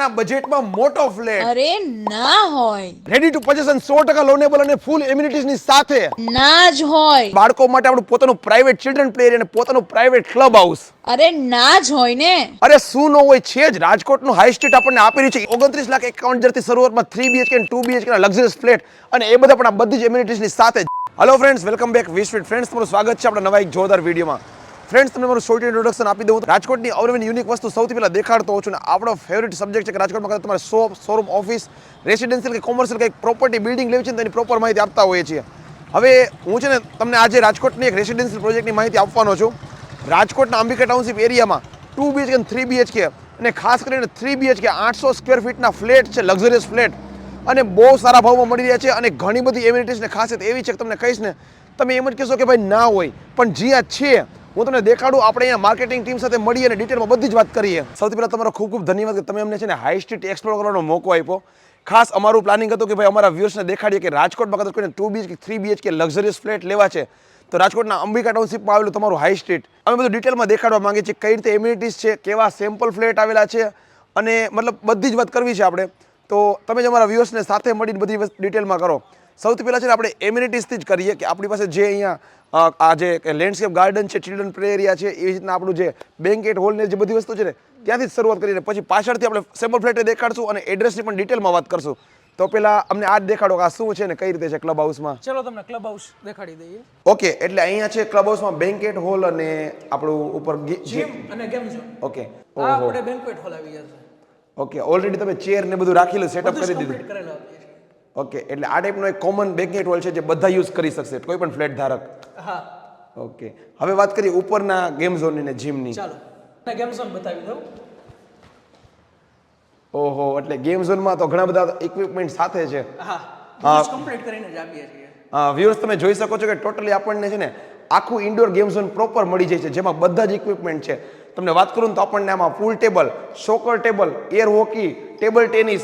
ના બજેટમાં મોટો ફ્લેટ અરે ના હોય. રેડી ટુ સો ટકા લોનેબલ અને ફૂલ એમ્યુનિટીઝની સાથે. ના જ હોય. બાળકો માટે આપણું પોતાનું પ્રાઇવેટ ચિલ્ડ્રન પ્લે અને પોતાનું પ્રાઇવેટ ક્લબ હાઉસ અરે ના જ હોય ને. અરે શું નો હોય છે જ. રાજકોટનું હાઈ સ્ટ્રીટ આપણને આપેલી છે. ઓગણત્રીસ લાખ એકાવન હજારથી શરૂઆતમાં થ્રી બીએચકે ટુ બીએચકે ના લક્ઝરિયસ ફ્લેટ અને એ બધા પણ આ બધી જ amenities ની સાથે hello friends welcome back wish friends તમારું સ્વાગત છે આપણા નવા એક જોરદાર વિડીયોમાં ફ્રેન્ડ્સ તમને મારું શોર્ટ ઇન્ટ્રોડક્શન આપી દઉં. રાજકોટની અવનવીન યુનિક વસ્તુ સૌથી પહેલા દેખાડતો હોઉં છું ને આપણો ફેવરિટ સબ્જેક્ટ છે કે રાજકોટમાં કદાચ તમારે શોપ શોરૂમ ઓફિસ રેસિડેન્શિયલ કે કોમર્શિયલ કંઈક પ્રોપર્ટી બિલ્ડિંગ લેવી છે તેની પ્રોપર માહિતી આપતા હોઈએ છીએ. હવે હું છે ને તમને આજે રાજકોટની એક રેસિડેન્શિયલ પ્રોજેક્ટની માહિતી આપવાનો છું. રાજકોટના અંબિકા ટાઉનશીપ એરિયામાં ટુ બીએચકે અને થ્રી બીએચકે અને ખાસ કરીને થ્રી બીએચકે આઠસો સ્ક્વેર ફીટના ફ્લેટ છે લક્ઝરિયસ ફ્લેટ અને બહુ સારા ભાવમાં મળી રહ્યા છે અને ઘણી બધી એમ્યુનિટીઝને ખાસિયત એવી છે કે તમને કહીશ ને, તમે એમ જ કહેશો કે ભાઈ ના હોય. પણ જ્યાં છે હું તમને દેખાડું, આપણે અહીંયા માર્કેટિંગ ટીમ સાથે મળી અને ડિટેલમાં બધી જ વાત કરીએ. સૌથી પહેલાં તમારો ખૂબ ખૂબ ધન્યવાદ કે તમે અમને છે ને હાઈ સ્ટ્રીટ એક્સપ્લોર કરવાનો મોકો આપ્યો. ખાસ અમારું પ્લાનિંગ હતું કે ભાઈ અમારા વ્યુઅર્સને દેખાડીએ કે રાજકોટમાં કદાચ કોઈને two BHK three BHK luxurious flat લેવા છે, તો રાજકોટના અંબિકા ટાઉનશીપમાં આવેલું તમારું હાઈ સ્ટ્રીટ અમે બધું ડિટેલમાં દેખાડવા માંગીએ છીએ કઈ રીતે એમ્યુનિટીઝ છે, કેવા સેમ્પલ ફ્લેટ આવેલા છે, અને મતલબ બધી જ વાત કરવી છે આપણે. તો તમે જ અમારા વ્યુઅર્સને સાથે મળીને બધી ડિટેલમાં કરો. સૌથી પહેલાં છે ને આપણે એમ્યુનિટીઝથી જ કરીએ કે આપણી પાસે જે અહીંયા આ જે લેન્ડસ્કેપ ગાર્ડન છે ચિલ્ડ્રન પ્લે એરિયા છે એવી રીતના આપણું જે બેન્કેટ હોલ ને જે બધી વસ્તુ છે ને ત્યાંથી જ શરૂઆત કરીને પછી પાછળથી આપણે સેમ્પલ ફ્લેટે દેખાડશું અને એડ્રેસની પણ ડિટેલમાં વાત કરશું. તો પહેલાં અમને આ દેખાડો કે આ શું છે ને કઈ રીતે છે ક્લબ હાઉસમાં ચલો તમને ક્લબ હાઉસ દેખાડી દઈએ. ઓકે એટલે અહીંયા છે ક્લબ હાઉસમાં બેન્કેટ હોલ અને આપણું ઉપર જીમ અને ગેમ ઝોન ઓકે આ આપણે બેન્કેટ હોલ આવી જશે ઓકે ઓલરેડી તમે ચેર ને બધું રાખેલું સેટઅપ કરી દીધું complete કરેલું આપીએ છીએ ઓકે એટલે આ ટાઈપનો એક કોમન બેન્કેટ ટોલ છે જે બધા યુઝ કરી શકશે કોઈ પણ ફ્લેટ ધારક. હા. ઓકે હવે વાત કરીએ ઉપરના ગેમ ઝોનની ને જીમની ચાલો ગેમ ઝોન બતાવી દઉં. ઓહો એટલે ગેમ ઝોનમાં તો ઘણા બધા ઇક્વિપમેન્ટ સાથે છે. હા હા. કમ્પ્લીટ કરીને જ આપીએ છીએ. હા વ્યુઅર્સ તમે જોઈ શકો છો કે ટોટલી આપણને છે ને આખું ઇન્ડોર ગેમ ઝોન પ્રોપર મળી જાય છે જેમાં બધા જ ઇક્વિપમેન્ટ છે. તમને વાત કરું તો આપણને આમાં pool table soccer table air hockey table tennis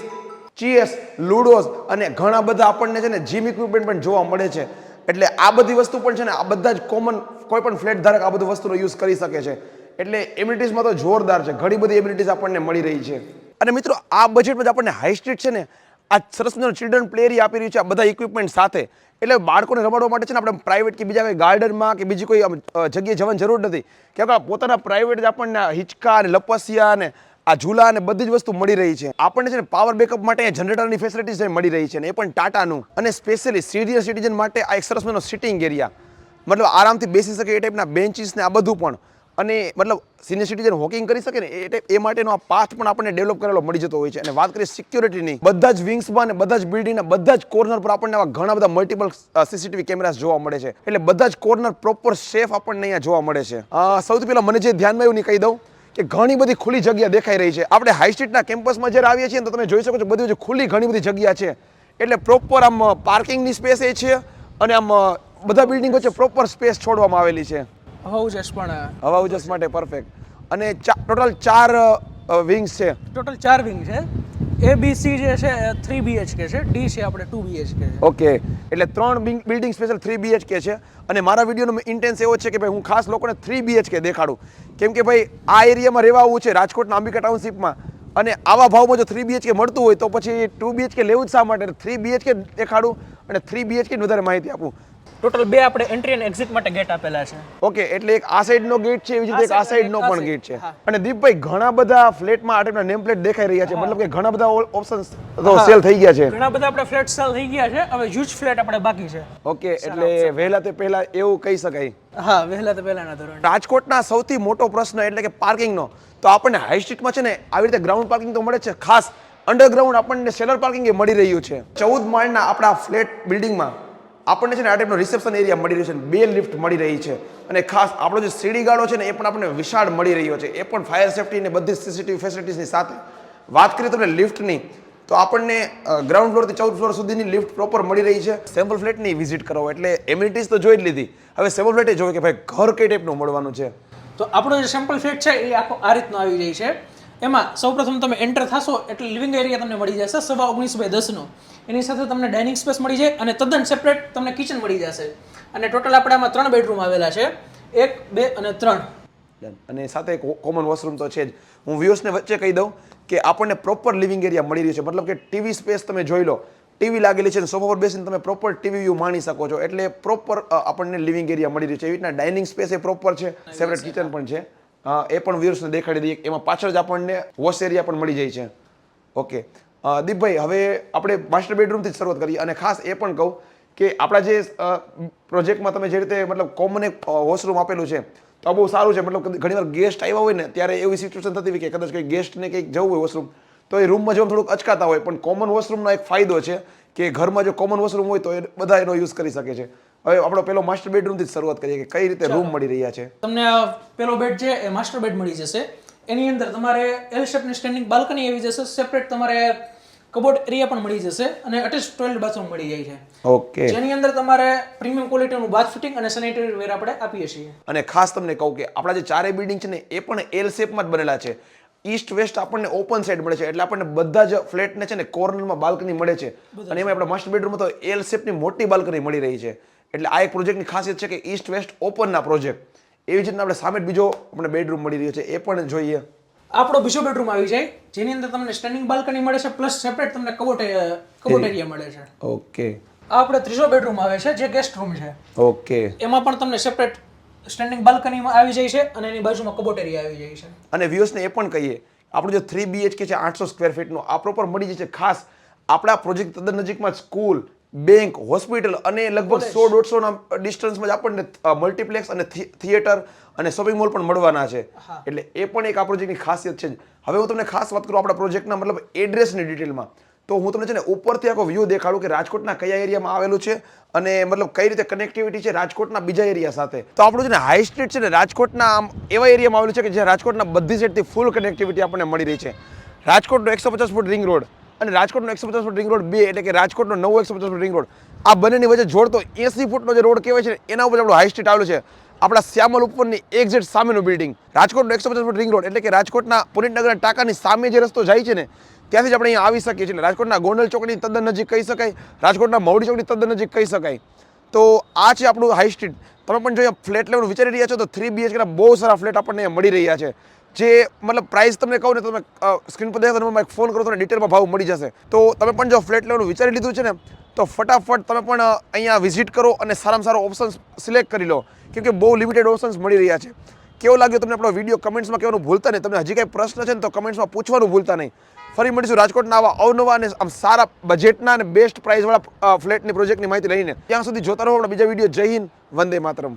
chess ludos અને ઘણા બધા આપણને છે ને જીમ ઇક્વિપમેન્ટ પણ જોવા મળે છે. એટલે આ બધી વસ્તુ પણ છે ને આ બધા જ કોમન કોઈ પણ ફ્લેટ ધારક આ બધું વસ્તુનો યુઝ કરી શકે છે. એટલે એમ્યુનિટીઝમાં તો જોરદાર છે. ઘણી બધી એમ્યુનિટીઝ આપણને મળી રહી છે. અને મિત્રો, આ બજેટમાં જ આપણને હાઈ સ્ટ્રીટ છે ને આ સરસ મજાનું ચિલ્ડ્રન પ્લે એરિયા આપી રહ્યું છે આ બધા ઇક્વિપમેન્ટ સાથે. એટલે બાળકોને રમાડવા માટે છે ને આપણે પ્રાઇવેટ કે બીજા કોઈ ગાર્ડનમાં કે બીજી કોઈ જગ્યાએ જવાની જરૂર નથી. કે પોતાના પ્રાઇવેટ જ આપણને હિંચકા અને લપસિયા ને આ ઝૂલા અને બધી જ વસ્તુ મળી રહી છે. આપણને છે ને પાવર બેકઅપ માટે જનરેટરની ફેસિલિટીઝ મળી રહી છે ને એ પણ ટાટાનું અને સ્પેશિયલી સિનિયર સિટીઝન માટે આ એક સરસ મજાનો સિટિંગ એરિયા મતલબ આરામથી બેસી શકે એ ટાઈપના બેન્ચીસ ને આ બધું પણ. અને મતલબ સિનિયર સિટીઝન વોકિંગ કરી શકે ને એ એ માટેનો આ પાથ પણ આપણને ડેવલપ કરેલો મળી જતો હોય છે. અને વાત કરીએ સિક્યોરિટીની બધા જ વિંગ્સમાં અને બધા જ બિલ્ડિંગના બધા જ કોર્નર પર આપણને આવા ઘણા બધા મલ્ટિપલ સીસીટીવી કેમેરાસ જોવા મળે છે. એટલે બધા જ કોર્નર પ્રોપર સેફ આપણને અહીંયા જોવા મળે છે. સૌથી પહેલા મને જે ધ્યાનમાં આવ્યું નહીં કહી દઉં. કે ઘણી બધી ખુલ્લી જગ્યા દેખાઈ રહી છે. આપણે હાઈ સ્ટ્રીટના કેમ્પસમાં જ્યારે આવીએ છીએ તો તમે જોઈ શકો છો બધી બધી ખુલ્લી ઘણી બધી જગ્યા છે. એટલે પ્રોપર આમ પાર્કિંગની સ્પેસ એ છે અને આમ બધા બિલ્ડિંગ વચ્ચે પ્રોપર સ્પેસ છોડવામાં આવેલી છે. હવા જશ પણ હવા ઉજાસ માટે પરફેક્ટ અને ટોટલ ચાર વિંગ્સ છે. ટોટલ ચાર વિંગ છે એ બી સી જે છે થ્રી બીએચકે છે. ડી છે આપણે ટુ બીએચકે છે. ઓકે. એટલે ત્રણ બિલ્ડિંગ સ્પેશિયલ થ્રી બીએચકે છે. અને મારા વિડીયોનો ઇન્ટેન્સ એવો છે કે ભાઈ હું ખાસ લોકોને થ્રી બીએચકે દેખાડું. કેમ કે ભાઈ આ એરિયામાં રહેવા આવવું છે, રાજકોટના અંબિકા ટાઉનશીપમાં. અને આવા ભાવમાં જો થ્રી બીએચકે મળતું હોય તો પછી ટુ બીએચકે લેવું જ શા માટે? થ્રી બીએચકે દેખાડું અને થ્રી બીએચકે વધારે માહિતી આપું. ટોટલ બે આપણે એન્ટ્રી અને એક્ઝિટ માટે ગેટ આપેલા છે. ઓકે એટલે એક આ સાઈડનો ગેટ છે એવી જ રીતે એક આ નો સાઈડનો પણ ગેટ છે. અને દીપભાઈ ઘણા બધા ફ્લેટમાં આ ટાઈપના નેમ પ્લેટ દેખાઈ રહ્યા છે મતલબ કે ઘણા બધા ઓપ્શન્સ તો સેલ થઈ ગયા છે. ઘણા બધા આપણે ફ્લેટ સેલ થઈ ગયા છે હવે હ્યુજ ફ્લેટ આપણે બાકી છે. ઓકે એટલે વહેલા તે પહેલા એવું કહી શકાય. હા વહેલા તો પહેલાના ધોરણ. રાજકોટના સૌથી મોટો પ્રશ્ન એટલે કે પાર્કિંગનો તો આપણને હાઈ સ્ટ્રીટમાં છે ને આવી રીતે ગ્રાઉન્ડ પાર્કિંગ તો મળે છે. ખાસ અંડરગ્રાઉન્ડ આપણને સેલર પાર્કિંગ એ મળી રહ્યું છે. ચૌદ માળના આપણા ફ્લેટ બિલ્ડિંગમાં આપણને છે ને આ ટાઈપનો રિસેપ્શન એરિયા મળી રહ્યો છે બે લિફ્ટ મળી રહી છે. અને ખાસ આપણો જે સીડી ગાડો છે ને એ પણ આપણને વિશાળ મળી રહ્યો છે. એ પણ ફાયર સેફ્ટી અને બધી સીસીટીવી ફેસિલિટીઝની સાથે. વાત કરીએ તમને લિફ્ટની તો આપણને ગ્રાઉન્ડ ફ્લોરથી ચૌદ ફ્લોર સુધીની લિફ્ટ પ્રોપર મળી રહી છે. સેમ્પલ ફ્લેટની વિઝિટ કરો, એટલે એમ્યુનિટીઝ તો જોઈ જ લીધી. હવે સેમ્પલ ફ્લેટે જોયું કે ભાઈ ઘર કઈ ટાઈપનું મળવાનું છે? તો આપણો જે સેમ્પલ ફ્લેટ છે એ આખો આ રીતનો આવી જાય છે. એમાં સૌપ્રથમ તમે એન્ટર થશો એટલે લિવિંગ એરિયા તમને મળી જશે સવા ઓગણીસ બાય દસનો. એની સાથે તમને ડાઇનિંગ સ્પેસ મળી જાય અને તદ્દન સેપરેટ તમને કિચન મળી જશે. અને ટોટલ આપણે આમાં ત્રણ બેડરૂમ આવેલા છે. એક બે અને ત્રણ. અને સાથે કોમન વોશરૂમ તો છે જ. હું વ્યુઅર્સને વચ્ચે કહી દઉં કે આપણને પ્રોપર લિવિંગ એરિયા મળી રહ્યું છે. મતલબ કે ટીવી સ્પેસ તમે જોઈ લો. ટીવી લાગેલી છે સોફા પર બેસીને તમે પ્રોપર ટીવી વ્યૂ માણી શકો છો. એટલે પ્રોપર આપણને લિવિંગ એરિયા મળી રહ્યું છે. એવી રીતના ડાઇનિંગ સ્પેસ એ પ્રોપર છે. સેપરેટ કિચન પણ છે. એ પણ વ્યુઅર્સને દેખાડી દઈએ. એમાં પાછળ જ આપણને વોશ એરિયા પણ મળી જાય છે. ઓકે દીપભાઈ, હવે આપણે માસ્ટર બેડરૂમથી જ શરૂઆત કરીએ. અને ખાસ એ પણ કહું કે આપણા જે પ્રોજેક્ટમાં તમે જે રીતે મતલબ કોમન એક વોશરૂમ આપેલું છે, તો બહુ સારું છે. મતલબ ઘણીવાર ગેસ્ટ આવ્યા હોય ને, ત્યારે એવી સિચ્યુએશન થતી હોય કે કદાચ કંઈક ગેસ્ટને કંઈક જવું હોય વોશરૂમ તો એ રૂમમાં જવામાં થોડુંક અચકાતા હોય. પણ કોમન વોશરૂમનો એક ફાયદો છે કે ઘરમાં જો કોમન વોશરૂમ હોય તો એ બધા એનો યુઝ કરી શકે છે. હવે આપણો પેલો માસ્ટર બેડરૂમથી જ શરૂઆત કરીએ કે કઈ રીતે રૂમ મળી રહ્યા છે? તમને આ પેલો બેડ છે એ માસ્ટર બેડ મળી જશે. એની અંદર તમારે એલ શેપની સ્ટેન્ડિંગ બાલ્કની આવી જશે. સેપરેટ તમારે કબોર્ડ એરિયા પણ મળી જશે અને અટેચ ટોયલેટ બાથરૂમ મળી જાય છે. ઓકે જેની અંદર તમારે પ્રીમિયમ ક્વોલિટીનું બાથ ફિટિંગ અને સેનેટરી વેર આપણે આપીએ છીએ. અને ખાસ તમને કહું કે આપણા જે ચારે બિલ્ડિંગ છે ને એ પણ એલ શેપમાં જ બનેલા છે. ઈસ્ટ વેસ્ટ આપણને ઓપન સાઈડ મળે છે. એટલે આપણને બધા જ ફ્લેટને છે ને કોર્નરમાં બાલ્કની મળે છે. અને એમાં આપણા માસ્ટર બેડરૂમમાં તો એલ શેપની મોટી બાલ્કની મળી રહી છે. એટલે આ એક પ્રોજેક્ટની ખાસિયત છે કે ઈસ્ટ વેસ્ટ ઓપનના પ્રોજેક્ટ એવી જ રીતના આપણે સામે બીજો આપણે બેડરૂમ મળી રહ્યો છે એ પણ જોઈએ. આપણો બીજો બેડરૂમ આવી જાય જેની અંદર તમને સ્ટેન્ડિંગ બાલ્કની મળે છે પ્લસ સેપરેટ તમને કબોટ કબોટ એરિયા મળે છે. ઓકે. આપણે ત્રીજો બેડરૂમ આવે છે જે ગેસ્ટ રૂમ છે. ઓકે. એમાં પણ તમને સેપરેટ સ્ટેન્ડિંગ બાલ્કનીમાં આવી જાય છે અને એની બાજુમાં કબોટ એરિયા આવી જાય છે. અને વ્યુઅર્સને એ પણ કહીએ આપણું જે થ્રી બીએચકે છે આઠસો સ્ક્વેર ફીટનું આ પ્રોપર મળી જાય છે. ખાસ આપણા પ્રોજેક્ટ તદ્દન નજીકમાં સ્કૂલ બેંક હોસ્પિટલ અને લગભગ સો દોઢસોના ડિસ્ટન્સમાં જ આપણને મલ્ટીપ્લેક્સ અને થિયેટર અને શોપિંગ મોલ પણ મળવાના છે. એટલે એ પણ એક આ પ્રોજેક્ટની ખાસિયત છે હવે હું તમને ખાસ વાત કરું આપણા પ્રોજેક્ટના મતલબ એડ્રેસની ડિટેલમાં. તો હું તમને છે ને ઉપરથી આખો વ્યૂ દેખાડું કે રાજકોટના કયા એરિયામાં આવેલું છે અને મતલબ કઈ રીતે કનેક્ટિવિટી છે રાજકોટના બીજા એરિયા સાથે. તો આપણું છે ને હાઈ સ્ટ્રીટ છે ને રાજકોટના આમ એવા એરિયામાં આવેલું છે કે જ્યાં રાજકોટના બધી સાઈડથી ફૂલ કનેક્ટિવિટી આપણને મળી રહી છે. રાજકોટનો એકસો પચાસ ફૂટ રિંગ રોડ અને રાજકોટનો એકસો પચાસ ફૂટ રિંગ રોડ બે, એટલે કે રાજકોટનો નવો એકસો પચાસ ફૂટ રિંગ રોડ આ બંનેની વચ્ચે જોડતો એસી ફૂટનો જે રોડ કહેવાય છે એના ઉપર આપણું હાઈ સ્ટ્રીટ આવેલું છે. આપણા શ્યામલ ઉપરની એક્ઝેટ સામેનું બિલ્ડિંગ રાજકોટનો એકસો પચાસ ફૂટ રિંગ રોડ એટલે કે રાજકોટના પુનિતનગરના ટાંકાની સામે જે રસ્તો જાય છે ને, ત્યાંથી જ આપણે અહીંયા આવી શકીએ છીએ. રાજકોટના ગોંડલ ચોકની તદ્દન નજીક કહી શકાય, રાજકોટના મવડી ચોકની તદ્દન નજીક કહી શકાય. તો આ છે આપણું હાઈ સ્ટ્રીટ તમે પણ જો અહીંયા ફ્લેટ લેવાનું વિચારી રહ્યા છો, તો થ્રી બીએચકેના બહુ સારા ફ્લેટ આપણને મળી રહ્યા છે. જે મતલબ પ્રાઇસ તમને કહું ને તમે સ્ક્રીન પર દેખાતો તમે ફોન કરો તો ડિટેલમાં ભાવ મળી જશે. તો તમે પણ જો ફ્લેટ લેવાનું વિચારી લીધું છે ને, તો ફટાફટ તમે પણ અહીંયા વિઝિટ કરો અને સારામાં સારો ઓપ્શન્સ સિલેક્ટ કરી લો. કેમ કે બહુ લિમિટેડ ઓપ્શન્સ મળી રહ્યા છે. કેવો લાગ્યો તમને આપણો વીડિયો કમેન્ટ્સમાં કહેવાનું ભૂલતા નહીં. તમને હજી કંઈ પ્રશ્ન છે ને તો કમેન્ટ્સમાં પૂછવાનું ભૂલતા નહીં. ફરી મળીશું રાજકોટના આવા અવનવા અને આમ સારા બજેટના અને બેસ્ટ પ્રાઇસવાળા ફ્લેટની પ્રોજેક્ટની માહિતી લઈને. ત્યાં સુધી જોતા રહો આપણા બીજા વીડિયો જય હિન્દ, વંદે માતરમ.